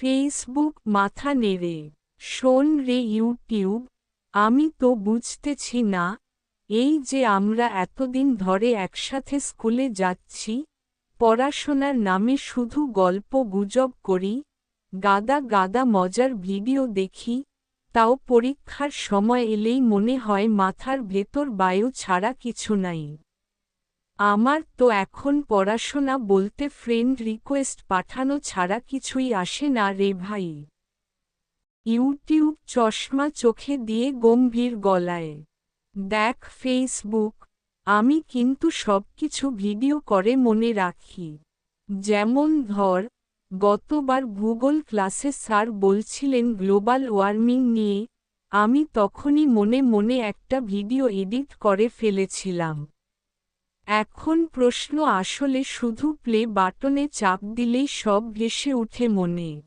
Facebook মাথা নেড়ে, শোন রে ইউটিউব, আমি তো বুঝতেছি না, এই যে আমরা এতদিন ধরে একসাথে স্কুলে যাচ্ছি, পড়াশোনার নামে শুধু গল্প গুজব করি, গাদা গাদা মজার ভিডিও দেখি, তাও পরীক্ষার সময় এলেই মনে হয় মাথার ভেতর বায়ু ছাড়া কিছু নাই। আমার তো এখন পড়াশোনা বলতে ফ্রেন্ড রিকোয়েস্ট পাঠানো ছাড়া কিছুই আসে না রে ভাই। ইউটিউব চশমা চোখে দিয়ে গম্ভীর গলায়। দেখ ফেসবুক আমি কিন্তু সবকিছু ভিডিও করে মনে রাখি। যেমন ধর, গতবার ভূগোল ক্লাসে স্যার বলছিলেন গ্লোবাল ওয়ার্মিং নিয়ে, আমি তখনই মনে মনে একটা ভিডিও এডিট করে ফেলেছিলাম। এখন প্রশ্ন আসলে শুধু প্লে বাটনে চাপ দিলেই সব ভেসে উঠে মনে।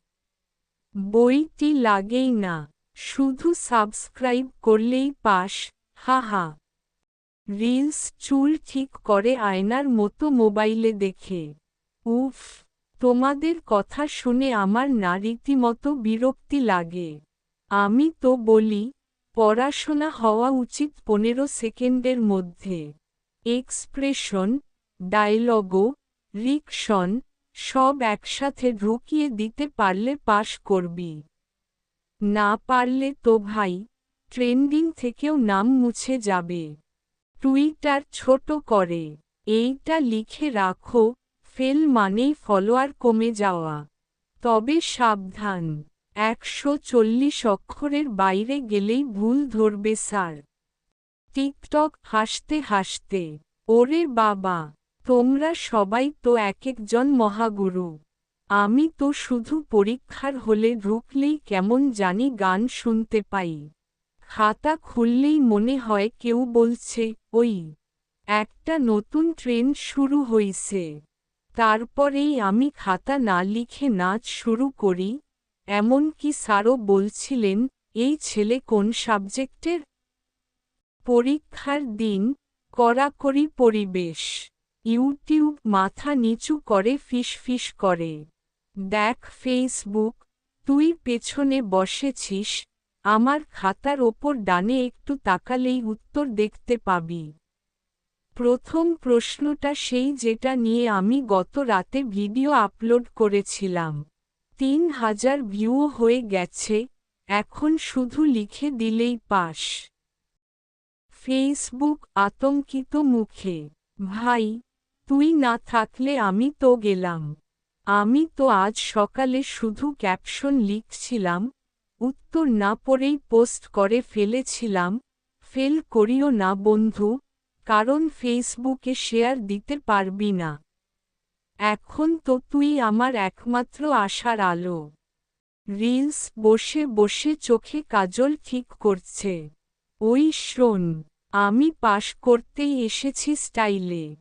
বইটি লাগেই না, শুধু সাবস্ক্রাইব করলেই পাস হা হা রিলস চুল ঠিক করে আয়নার মতো মোবাইলে দেখে। উফ, তোমাদের কথা শুনে আমার না রীতিমতো বিরক্তি লাগে। আমি তো বলি, পড়াশোনা হওয়া উচিত পনেরো সেকেন্ডের মধ্যে। এক্সপ্রেশন, ডায়লগো, রিকশন, সব একসাথে ঢুকিয়ে দিতে পারলে পাশ করবি। না পারলে তো ভাই, ট্রেন্ডিং থেকেও নাম মুছে যাবে। টুইটার ছোট করে, এইটা লিখে রাখো, ফেল মানেই ফলোয়ার কমে যাওয়া। তবে সাবধান, একশো চল্লিশ অক্ষরের বাইরে গেলেই ভুল ধরবে স্যার। টিকটক হাসতে হাসতে, ওরে বাবা, তোমরা সবাই তো এক একজন মহাগুরু। আমি তো শুধু পরীক্ষার হলে ঢুকলেই কেমন জানি গান শুনতে পাই। খাতা খুললেই মনে হয় কেউ বলছে, ওই, একটা নতুন ট্রেন শুরু হইছে। তারপরেই আমি খাতা না লিখে নাচ শুরু করি। এমনকি স্যারও বলছিলেন, এই ছেলে কোন সাবজেক্টের? পরীক্ষার দিন, কড়াকড়ি পরিবেশ। ইউটিউব মাথা নিচু করে ফিস ফিস করে। দেখ ফেসবুক, তুই পেছনে বসেছিস, আমার খাতার ওপর ডানে একটু তাকালেই উত্তর দেখতে পাবি। প্রথম প্রশ্নটা সেই যেটা নিয়ে আমি গত রাতে ভিডিও আপলোড করেছিলাম। তিন হাজার ভিউও হয়ে গেছে, এখন শুধু লিখে দিলেই পাস। ফেসবুক আতঙ্কিত মুখে, ভাই, তুই না থাকলে আমি তো গেলাম। আমি তো আজ সকালে শুধু ক্যাপশন লিখছিলাম, উত্তর না পড়েই পোস্ট করে ফেলেছিলাম, ফেল করিও না বন্ধু, কারণ ফেসবুকে শেয়ার দিতে পারবি না। এখন তো তুই আমার একমাত্র আশার আলো। রিলস বসে বসে চোখে কাজল ঠিক করছে। ওই শোন। আমি পাশ করতেই এসেছি স্টাইলে।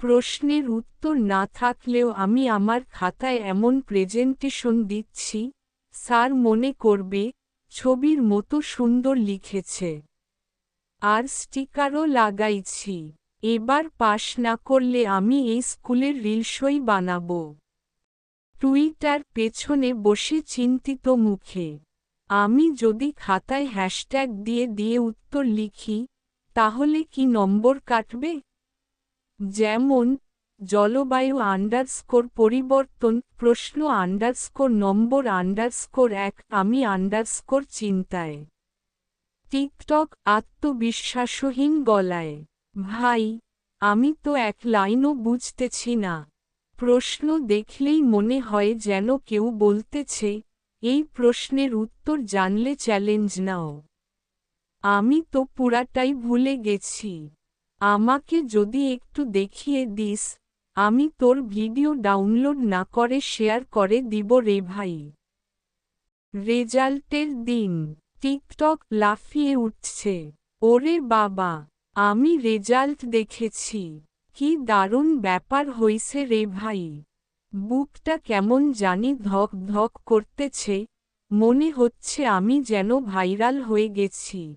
প্রশ্নের উত্তর না থাকলেও আমি আমার খাতায় এমন প্রেজেন্টেশন দিচ্ছি, স্যার মনে করবে, ছবির মতো সুন্দর লিখেছে। আর স্টিকারও লাগাইছি। এবার পাশ না করলে আমি এই স্কুলের রিলসই বানাব। টুইটার পেছনে বসে চিন্তিত মুখে। আমি যদি খাতায় হ্যাশট্যাগ দিয়ে দিয়ে উত্তর লিখি তাহলে কি নম্বর কাটবে? যেমন, জলবায়ু আন্ডারস্কোর পরিবর্তন, প্রশ্ন আন্ডারস্কোর, নম্বর আন্ডারস্কোর এক, আমি আন্ডারস্কোর চিন্তায়। টিকটক আত্মবিশ্বাসহীন গলায়। ভাই, আমি তো এক লাইনও বুঝতেছি না। প্রশ্ন দেখলেই মনে হয় যেন কেউ বলতেছে, এই প্রশ্নের উত্তর জানলে চ্যালেঞ্জ নাও। আমি তো পুরাটাই ভুলে গেছি। আমাকে যদি একটু দেখিয়ে দিস, আমি তোর ভিডিও ডাউনলোড না করে শেয়ার করে দিব রে ভাই। রেজাল্টের দিন, টিকটক লাফিয়ে উঠছে। ওরে বাবা, আমি রেজাল্ট দেখেছি। কি দারুণ ব্যাপার হইছে রে ভাই। বুকটা কেমন জানি ধক ধক করতেছে। মনে হচ্ছে আমি যেন ভাইরাল হয়ে গেছি।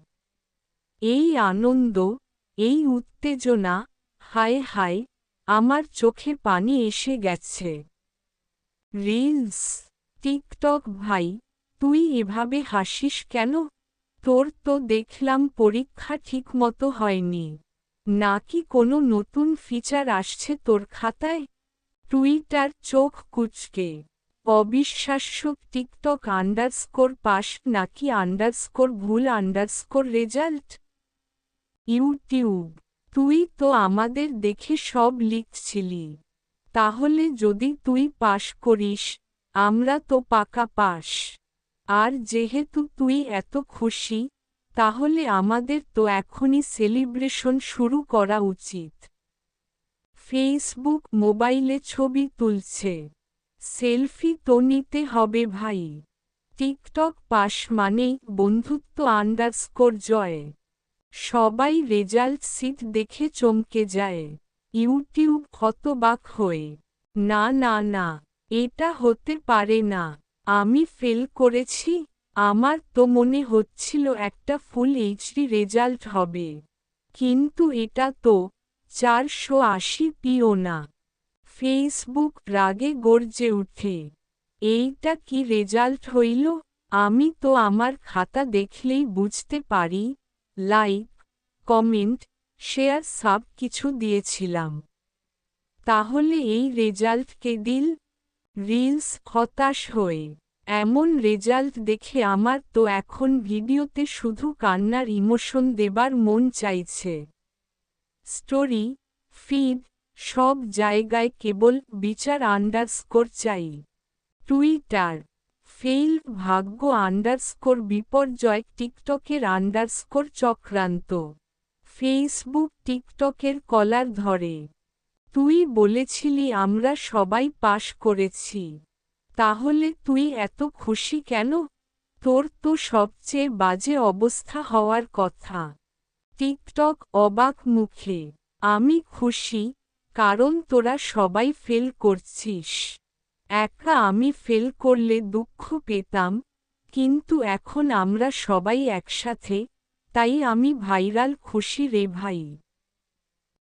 এই আনন্দ, এই উত্তেজনা, হায় হায়, আমার চোখে পানি এসে গেছে। রিলস, টিকটক ভাই, তুই এভাবে হাসিস কেন? তোর তো দেখলাম পরীক্ষা ঠিকমতো হয়নি। নাকি কোনো নতুন ফিচার আসছে তোর খাতায়? টুইটার চোখ কুচকে। অবিশ্বাস্য টিকটক আন্ডারস্কোর পাস নাকি আন্ডারস্কোর ভুল আন্ডারস্কোর রেজাল্ট ইউটিউব। তুই তো আমাদের দেখে সব লিখছিলি। তাহলে যদি তুই পাশ করিস, আমরা তো পাকা পাস আর যেহেতু তুই এত খুশি, তাহলে আমাদের তো এখনই সেলিব্রেশন শুরু করা উচিত। ফেসবুক মোবাইলে ছবি তুলছে। সেলফি তো নিতে হবে ভাই। টিকটক পাশ মানেই বন্ধুত্ব আন্ডারস্কোর জয়। সবাই রেজাল্ট সিট দেখে চমকে যায়। ইউটিউব হতবাক হয়ে, না না না, এটা হতে পারে না, আমি ফেল করেছি, আমার তো মনে হচ্ছিল একটা ফুল এইচডি রেজাল্ট হবে। কিন্তু এটা তো চারশো আশি পিও না। ফেসবুক রাগে গর্জে উঠে, এইটা কি রেজাল্ট হইল? আমি তো আমার খাতা দেখলেই বুঝতে পারি লাইক, কমেন্ট, শেয়ার, সব কিছু দিয়েছিলাম। তাহলে এই রেজাল্ট কে দিল? রিলস হতাশ হয়ে। এমন রেজাল্ট দেখে আমার তো এখন ভিডিওতে শুধু কান্নার ইমোশন দেবার মন চাইছে। স্টোরি, ফিড, সব জায়গায় কেবল বিচার আন্ডারস্কোর চাই। টুইটার ফেইল ভাগ্য আন্ডারস্কোর বিপর্যয় টিকটকের আন্ডারস্কোর চক্রান্ত। ফেসবুক টিকটকের কলার ধরে। তুই বলেছিলি আমরা সবাই পাশ করেছি। তাহলে তুই এত খুশি কেন? তোর তো সবচেয়ে বাজে অবস্থা হওয়ার কথা। টিকটক অবাক মুখে। আমি খুশি, কারণ তোরা সবাই ফেল করছিস। একা আমি ফেল করলে দুঃখ পেতাম, কিন্তু এখন আমরা সবাই একসাথে, তাই আমি ভাইরাল খুশি রে ভাই।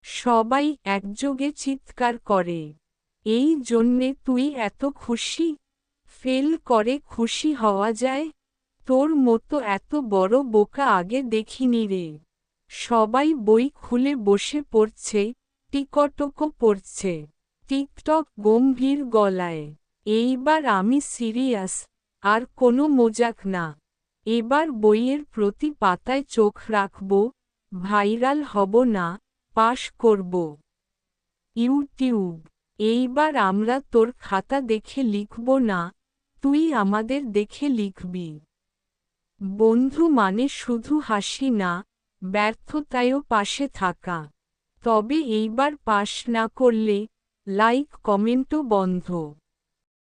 সবাই একযোগে চিৎকার করে, এই জন্যে তুই এত খুশি? ফেল করে খুশি হওয়া যায়? তোর মতো এত বড় বোকা আগে দেখিনি রে। সবাই বই খুলে বসে পড়ছে, টিকটকও পড়ছে। টিকটক গম্ভীর গলায়, এইবার আমি সিরিয়াস, আর কোনো মজাক না। এবার বইয়ের প্রতি পাতায় চোখ রাখব, ভাইরাল হব না, পাশ করব। ইউটিউব, এইবার আমরা তোর খাতা দেখে লিখব না, তুই আমাদের দেখে লিখবি। বন্ধু মানে শুধু হাসি না, ব্যর্থতায়ও পাশে থাকা। তবে এইবার পাশ না করলে লাইক কমেন্টও বন্ধ।